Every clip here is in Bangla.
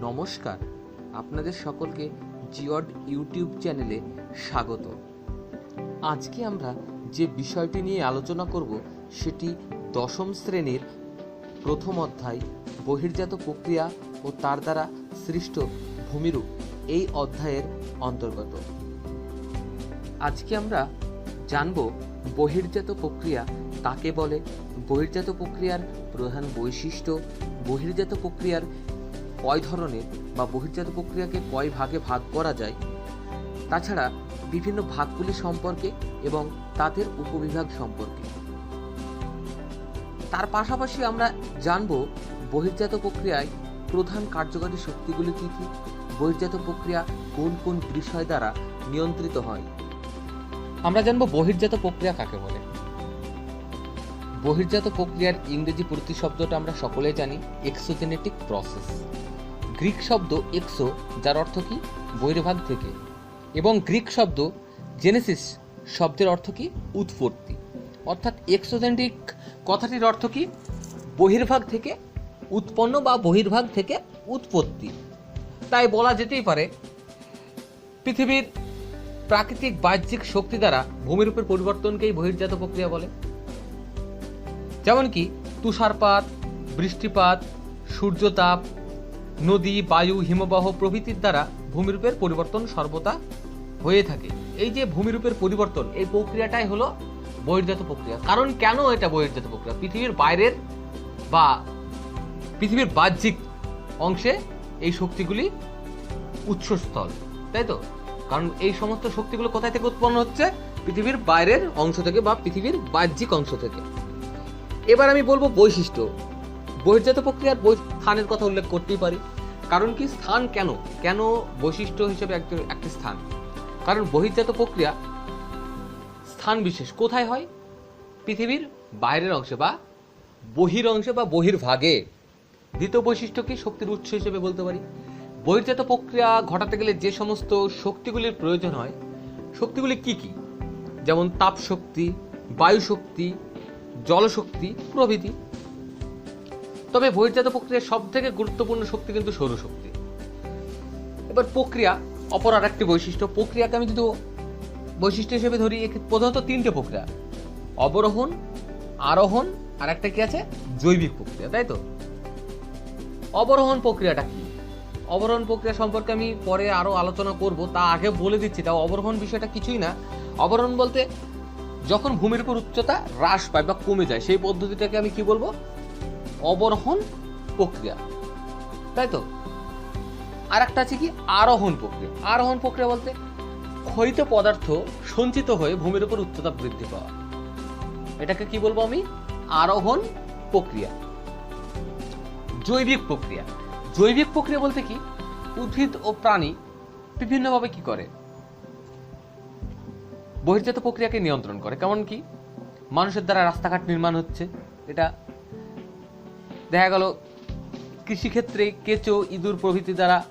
নমস্কার। আপনাদের সকলকে জিওড ইউটিউব চ্যানেলে স্বাগত। আজকে আমরা যে বিষয়টি নিয়ে আলোচনা করব, সেটি দশম শ্রেণির প্রথম অধ্যায়, বহির্জাত প্রক্রিয়া ও তার দ্বারা সৃষ্ট ভূমিরূপ এই অধ্যায়ের অন্তর্গত। আজকে আমরা জানব, বহির্জাত প্রক্রিয়া কাকে বলে? বহির্জাত প্রক্রিয়ার প্রধান বৈশিষ্ট্য, বহির্জাত প্রক্রিয়ার কয় ধরনের বা বহির্জাত প্রক্রিয়াকে কয় ভাগে ভাগ করা যায়, তাছাড়া বিভিন্ন ভাগগুলি সম্পর্কে এবং তাদের উপবিভাগ সম্পর্কে। তার পাশাপাশি আমরা জানব বহির্জাত প্রক্রিয়ায় প্রধান কার্যকারী শক্তিগুলি কী কী, বহির্জাত প্রক্রিয়া কোন কোন বিষয় দ্বারা নিয়ন্ত্রিত হয়। আমরা জানব বহির্জাত প্রক্রিয়া কাকে বলে। বহির্জাত প্রক্রিয়ার ইংরেজি প্রতিশব্দটা আমরা সকলেই জানি এক্সোজেনেটিক প্রসেস গ্রিক শব্দ এক্সো, যার অর্থ কি? বহির্ভাগ থেকে। এবং গ্রিক শব্দ জেনেসিস শব্দের অর্থ কি? উৎপত্তি। অর্থাৎ এক্সোজেনেটিক কথাটির অর্থ কি? বহির্ভাগ থেকে উৎপন্ন বা বহির্ভাগ থেকে উৎপত্তি। তাই বলা যেতেই পারে, পৃথিবীর প্রাকৃতিক বাহ্যিক শক্তি দ্বারা ভূমিরূপের পরিবর্তনকেই বহির্জাত প্রক্রিয়া বলে। যেমন কি, তুষারপাত, বৃষ্টিপাত, সূর্যতাপ নদী, বায়ু, হিমবাহ প্রভৃতির দ্বারা ভূমিরূপের পরিবর্তন সর্বদা হয়ে থাকে। এই যে ভূমিরূপের পরিবর্তন, এই প্রক্রিয়াটাই হলো বহির্জাত প্রক্রিয়া। কারণ কেন এটা বহির্জাত প্রক্রিয়া? পৃথিবীর বাইরের বা পৃথিবীর বাহ্যিক অংশে এই শক্তিগুলি উৎসস্থল, তাই তো? কারণ এই সমস্ত শক্তিগুলো কোথায় থেকে উৎপন্ন হচ্ছে? পৃথিবীর বাইরের অংশ থেকে বা পৃথিবীর বাহ্যিক অংশ থেকে। এবার আমি বলব বৈশিষ্ট্য। বহির্জাত প্রক্রিয়ার স্থানের কথা উল্লেখ করতেই পারি। কারণ কি স্থান কেন? কেন বৈশিষ্ট্য হিসেবে একটি একটি স্থান? কারণ বহির্জাত প্রক্রিয়া স্থান বিশেষ। কোথায় হয়? পৃথিবীর বাইরের অংশে বা বহির অংশে বা বহির্ভাগে। দ্বিতীয় বৈশিষ্ট্য কি শক্তির উৎস হিসেবে বলতে পারি। বহির্জাত প্রক্রিয়া ঘটাতে গেলে যে সমস্ত শক্তিগুলির প্রয়োজন হয়, শক্তিগুলি কি কি? যেমন তাপ শক্তি বায়ু শক্তি জলশক্তি, প্রভৃতি। তবে বহির্জাত প্রক্রিয়ার সব থেকে গুরুত্বপূর্ণ শক্তি কিন্তু সৌরশক্তি এবার প্রক্রিয়া, অপর আর একটি বৈশিষ্ট্য, প্রক্রিয়াকে আমি যদি বৈশিষ্ট্য হিসেবে ধরি প্রধানত তিনটে প্রক্রিয়া। অবরোহণ, আরোহণ, আর একটা কি আছে? জৈবিক প্রক্রিয়া, তাই তো? অবরোহণ প্রক্রিয়াটা কি? অবরোহণ প্রক্রিয়া সম্পর্কে আমি পরে আরও আলোচনা করব, তা আগে বলে দিচ্ছি, তাও অবরোহণ বিষয়টা কিছুই না। অবরোহণ বলতে যখন ভূমির উপর উচ্চতা হ্রাস পায় বা কমে যায়, সেই পদ্ধতিটাকে আমি কি বলব? অবরোহণ প্রক্রিয়া। তাই তো? আর একটা আছে কি? আরোহণ প্রক্রিয়া। আরোহণ প্রক্রিয়া বলতে ক্ষয়িত পদার্থ সঞ্চিত হয়ে ভূমির উপর উচ্চতা বৃদ্ধি পাওয়া। এটাকে কি বলব আমি? আরোহণ প্রক্রিয়া। জৈবিক প্রক্রিয়া। জৈবিক প্রক্রিয়া বলতে কি? উদ্ভিদ ও প্রাণী বিভিন্নভাবে কি করে? বহির্জাত প্রক্রিয়াকে নিয়ন্ত্রণ করে। কেমন কি? মানুষের দ্বারা রাস্তাঘাট নির্মাণ হচ্ছে। এটা দেখা গেল, কৃষিক্ষেত্রে কেঁচো, ইঁদুর প্রভৃতি দ্বারা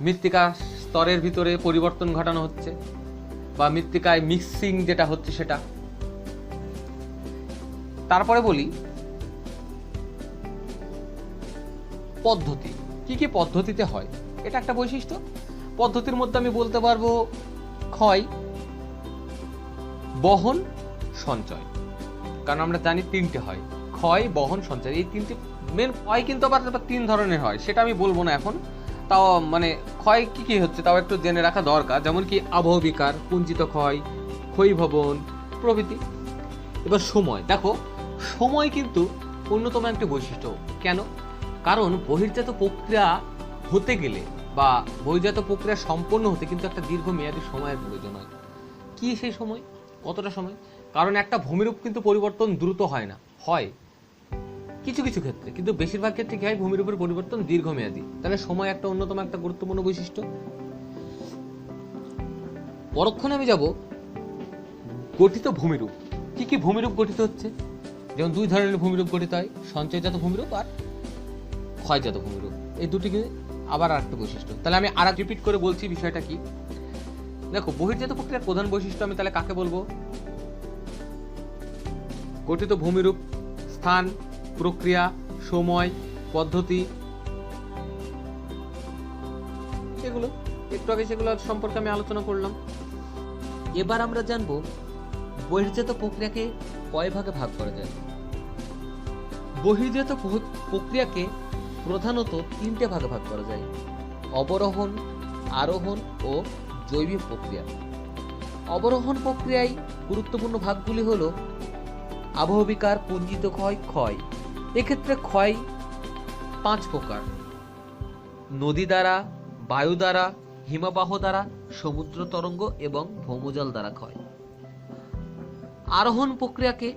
মৃত্তিকার স্তরের ভিতরে পরিবর্তন ঘটানো হচ্ছে, বা মৃত্তিকায় মিক্সিং যেটা হচ্ছে সেটা। তারপরে বলি, পদ্ধতি। কি কি পদ্ধতিতে হয়? এটা একটা বৈশিষ্ট্য। পদ্ধতির মধ্যে আমি বলতে পারব, ক্ষয়, বহন, সঞ্চয়। কারণ আমরা জানি তিনটে হয়। ক্ষয়, বহন, সঞ্চয়। এই তিনটে মেন ক্ষয় কিন্তু আবার তিন ধরনের হয়, সেটা আমি বলব না এখন। তাও মানে ক্ষয় কি কি হচ্ছে তাও একটু জেনে রাখা দরকার। যেমন কি আবহ বিকার পুঞ্জিত ক্ষয় ক্ষয়ীভবন প্রভৃতি। এবার সময়। দেখো, সময় কিন্তু অন্যতম একটি বৈশিষ্ট্য। কেন? কারণ বহির্জাত প্রক্রিয়া হতে গেলে বা বহির্জাত প্রক্রিয়া সম্পন্ন হতে কিন্তু একটা দীর্ঘমেয়াদী সময়ের প্রয়োজন হয়। কি সেই সময়? কতটা সময়? কারণ একটা ভূমিরূপ কিন্তু পরিবর্তন দ্রুত হয় না। হয়। কিছু কিছু ক্ষেত্রে। কিন্তু বেশিরভাগ ক্ষেত্রে কি হয় ভূমিরূপের পরিবর্তন দীর্ঘমেয়াদী। তাহলে সময় একটা অন্যতম একটা গুরুত্বপূর্ণ বৈশিষ্ট্য। পরক্ষণে আমি যাব গঠিত ভূমিরূপ। কি কি ভূমিরূপ গঠিত হচ্ছে? যেমন দুই ধরনের ভূমিরূপ গঠিত হয়, সঞ্চয়জাত ভূমিরূপ আর ক্ষয়জাত ভূমিরূপ। এই দুটিকে আবার আর একটা বৈশিষ্ট্য। তাহলে আমি আর রিপিট করে বলছি বিষয়টা কি। দেখো, বহির্জাত প্রক্রিয়ার প্রধান বৈশিষ্ট্য আমি তাহলে কাকে বলব? গঠিত ভূমিরূপ, স্থান প্রক্রিয়া, সময়, পদ্ধতি। সেগুলো একটু আগে সেগুলো সম্পর্কে আমি আলোচনা করলাম। এবার আমরা জানব বহির্জাত প্রক্রিয়াকে কয় ভাগে ভাগ করা যায়? বহির্জাত প্রক্রিয়াকে প্রধানত তিনটে ভাগে ভাগ করা যায়। অবরোহণ, আরোহণ ও জৈবিক প্রক্রিয়া। অবরোহণ প্রক্রিয়ায় গুরুত্বপূর্ণ ভাগগুলি হল আবহবিকার, পুঞ্জিত ক্ষয় ক্ষয়। এক্ষেত্রে ক্ষয় পাঁচ প্রকার। নদী দ্বারা, বায়ু দ্বারা, হিমবাহ দ্বারা, সমুদ্র তরঙ্গ এবং ভৌমজল দ্বারা ক্ষয়। আরোহণ প্রক্রিয়াকে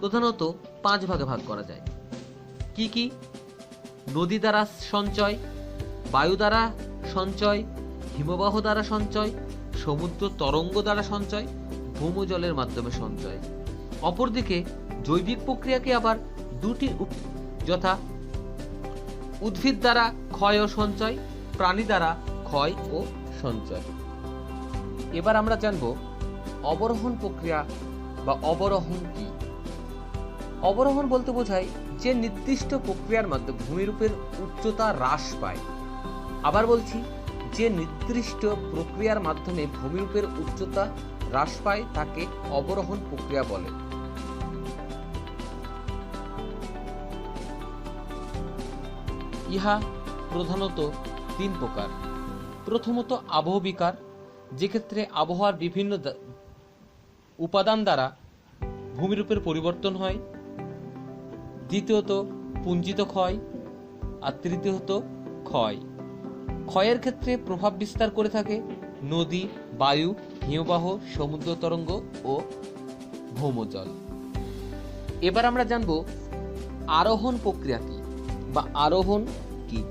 প্রধানত পাঁচ ভাগে ভাগ করা যায়। কি কি? নদী দ্বারা সঞ্চয়, বায়ু দ্বারা সঞ্চয়, হিমবাহ দ্বারা সঞ্চয়, সমুদ্র তরঙ্গ দ্বারা সঞ্চয়, ভৌমজলের মাধ্যমে সঞ্চয়। অপরদিকে জৈবিক প্রক্রিয়াকে আবার দুটি যথা উদ্ভিদ দ্বারা ক্ষয় ও সঞ্চয়, প্রাণী দ্বারা ক্ষয় ও সঞ্চয়। এবার আমরা জানব অবরোহণ প্রক্রিয়া বা অবরোহণ কি? অবরোহণ বলতে বোঝায় যে নির্দিষ্ট প্রক্রিয়ার মাধ্যমে ভূমিরূপের উচ্চতা হ্রাস পায়। আবার বলছি, যে নির্দিষ্ট প্রক্রিয়ার মাধ্যমে ভূমিরূপের উচ্চতা হ্রাস পায় তাকে অবরোহণ প্রক্রিয়া বলে। ইহা প্রধানত তিন প্রকার। প্রথমত আবহ আবহবিকার যেক্ষেত্রে আবহাওয়ার বিভিন্ন উপাদান দ্বারা ভূমিরূপের পরিবর্তন হয়। দ্বিতীয়ত পুঞ্জিত ক্ষয়, আর তৃতীয়ত ক্ষয়। ক্ষয়ের ক্ষেত্রে প্রভাব বিস্তার করে থাকে নদী, বায়ু, হিমবাহ, সমুদ্র তরঙ্গ ও ভৌমজল। এবার আমরা জানব আরোহণ প্রক্রিয়া কি। বা আরোহণ কি?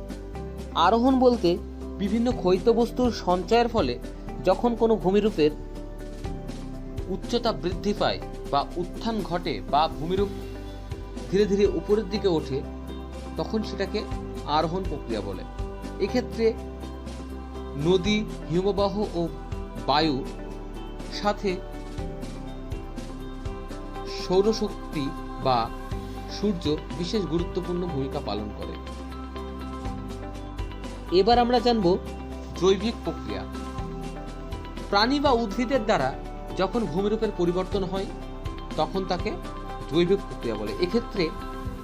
আরোহণ বলতে বিভিন্ন ক্ষয়িত বস্তুর সঞ্চয়ের ফলে যখন কোনো ভূমিরূপের উচ্চতা বৃদ্ধি পায় বা উত্থান ঘটে বা ভূমিরূপ ধীরে ধীরে উপরের দিকে ওঠে, তখন সেটাকে আরোহণ প্রক্রিয়া বলে। এক্ষেত্রে নদী, হিমবাহ ও বায়ু সাথে সৌরশক্তি বা সূর্য বিশেষ গুরুত্বপূর্ণ ভূমিকা পালন করে। এবার আমরা জানব জৈবিক প্রক্রিয়া। প্রাণী বা উদ্ভিদের দ্বারা যখন ভূমিরূপের পরিবর্তন হয়, তখন তাকে জৈবিক প্রক্রিয়া বলে। এক্ষেত্রে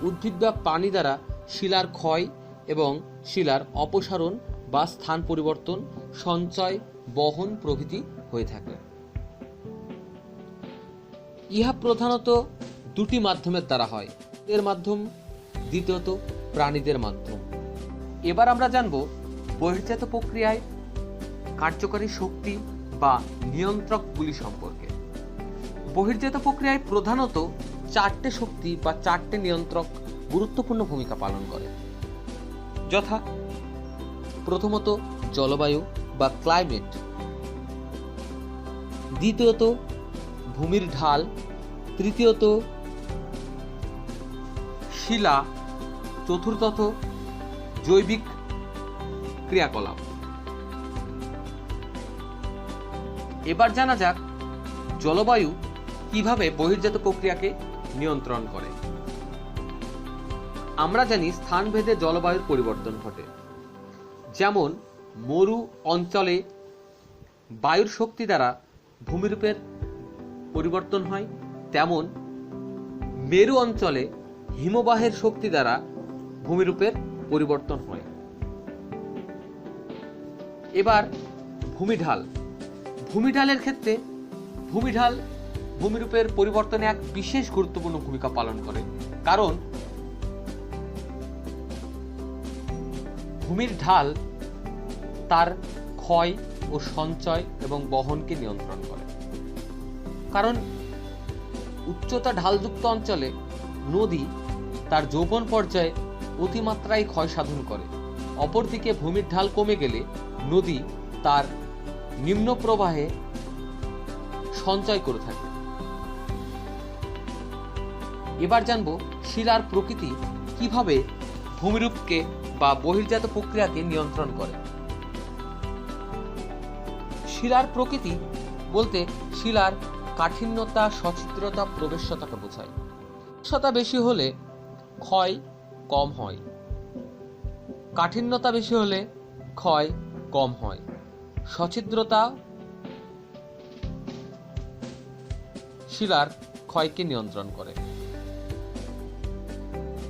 উদ্ভিদ বা প্রাণী দ্বারা শিলার ক্ষয় এবং শিলার অপসারণ বা স্থান পরিবর্তন, সঞ্চয়, বহন প্রভৃতি হয়ে থাকে। ইহা প্রধানত দুটি মাধ্যমের দ্বারা হয়। এর মাধ্যম, দ্বিতীয়ত প্রাণীদের মাধ্যম। এবার আমরা জানব বহির্জাত প্রক্রিয়ায় কার্যকারী শক্তি বা নিয়ন্ত্রকগুলি সম্পর্কে। বহির্জাত প্রক্রিয়ায় প্রধানত চারটে শক্তি বা চারটে নিয়ন্ত্রক গুরুত্বপূর্ণ ভূমিকা পালন করে। যথা প্রথমত জলবায়ু বা ক্লাইমেট। দ্বিতীয়ত ভূমির ঢাল। তৃতীয়ত শিলা, চতুর্থত জৈবিক ক্রিয়াকলাপ। এবার জানা যাক, জলবায়ু কীভাবে বহির্জাত প্রক্রিয়াকে নিয়ন্ত্রণ করে। আমরা জানি স্থানভেদে জলবায়ুর পরিবর্তন ঘটে। যেমন, মরু অঞ্চলে বায়ুর শক্তি দ্বারা ভূমিরূপের পরিবর্তন হয়, তেমন মেরু অঞ্চলে হিমবাহের শক্তি দ্বারা ভূমিরূপের পরিবর্তন হয়। এবার ভূমিঢাল। ভূমিঢালের ক্ষেত্রে ভূমিঢাল ভূমিরূপের পরিবর্তনে এক বিশেষ গুরুত্বপূর্ণ ভূমিকা পালন করে। কারণ ভূমির ঢাল তার ক্ষয় ও সঞ্চয় এবং বহনকে নিয়ন্ত্রণ করে। কারণ উচ্চতা ঢালযুক্ত অঞ্চলে নদী তার যৌবন পর্যায়ে অতিমাত্রায় ক্ষয় সাধন করে। অপরদিকে ভূমির ঢাল কমে গেলে নদী তার নিম্ন প্রবাহে সঞ্চয় করে থাকে। এবার জানব শিলার প্রকৃতি কীভাবে ভূমিরূপকে বা বহির্জাত প্রক্রিয়াকে নিয়ন্ত্রণ করে। শিলার প্রকৃতি বলতে শিলার কাঠিন্যতা সচিত্রতা প্রবেশ্যতাকে বোঝায়। বেশি হলে ক্ষয় কম হয়। কাঠিন্যতা বেশি হলে ক্ষয় কম হয়। সছিদ্রতা শিলার ক্ষয়কে নিয়ন্ত্রণ করে।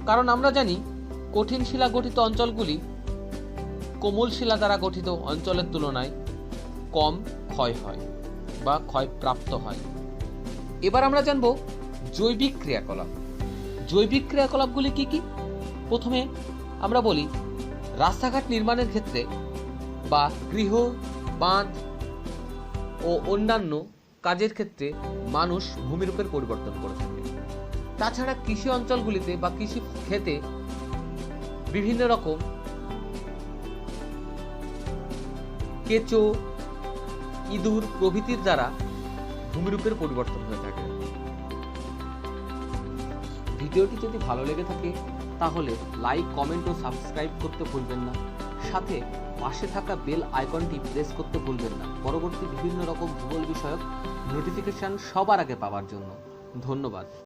কারণ আমরা জানি, কঠিন শিলা গঠিত অঞ্চলগুলি কোমল শিলা দ্বারা গঠিত অঞ্চলের তুলনায় কম ক্ষয় হয় বা ক্ষয়প্রাপ্ত হয়। এবার আমরা জানব জৈবিক ক্রিয়াকলাপ। জৈবিক ক্রিয়াকলাপগুলি কি কি? প্রথমে আমরা বলি, রাস্তাঘাট নির্মাণের ক্ষেত্রে বা গৃহ, বাঁধ ও অন্যান্য কাজের ক্ষেত্রে মানুষ ভূমিরূপের পরিবর্তন করে থাকে। তাছাড়া কৃষি অঞ্চলগুলিতে বা কৃষি ক্ষেতে বিভিন্ন রকম কেঁচো, ইঁদুর প্রভৃতির দ্বারা ভূমিরূপের পরিবর্তন হয়ে থাকে। ভিডিওটি যদি ভালো লেগে থাকে, তাহলে লাইক কমেন্ট ও সাবস্ক্রাইব করতে ভুলবেন না। সাথে পাশে থাকা বেল আইকনটি প্রেস করতে ভুলবেন না। পরবর্তী বিভিন্ন রকম ভূগোল বিষয়ক নোটিফিকেশান সবার আগে পাওয়ার জন্য। ধন্যবাদ।